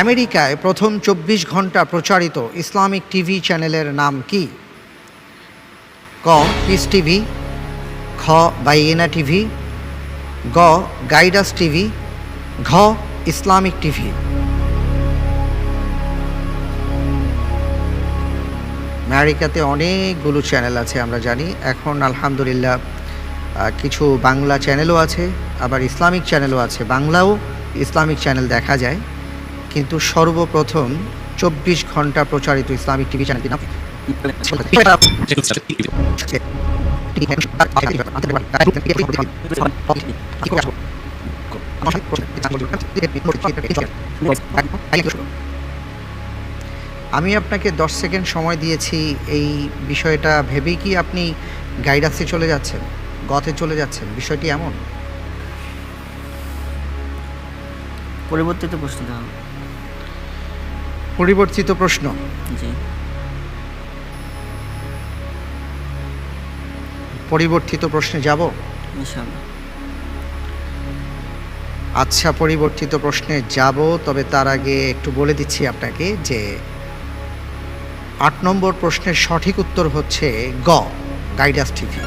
আমেরিকায় প্রথম চব্বিশ ঘণ্টা প্রচারিত ইসলামিক টিভি চ্যানেলের নাম কি? ক, পিস টিভি, খ, বাইয়েনা টিভি, গ, গাইডাস টিভি, ঘ, ইসলামিক টিভি। আমেরিকাতে অনেকগুলো চ্যানেল আছে, আমরা জানি। এখন আলহামদুলিল্লাহ কিছু বাংলা চ্যানেলও আছে, আবার ইসলামিক চ্যানেলও আছে। বাংলাও ইসলামিক চ্যানেল দেখা যায়। কিন্তু সর্বপ্রথম চব্বিশ ঘণ্টা প্রচারিত ইসলামিক টিভি চ্যানেলটি নাম আমি আপনাকে দশ সেকেন্ড সময় দিয়েছি। এই বিষয়টা ভেবেই কি আপনি গাইডাসে চলে যাচ্ছেন? গতে চলে যাচ্ছেন? বিষয়টি এমন? পরিবর্তিত প্রশ্ন। পরিবর্তিত প্রশ্ন। পরিবর্তিত প্রশ্নে যাব? আচ্ছা পরিবর্তিত প্রশ্নে যাব তবে তার আগে একটু বলে দিচ্ছি আপনাকে যে আট নম্বর প্রশ্নের সঠিক উত্তর হচ্ছে গ গাইডাস টিভি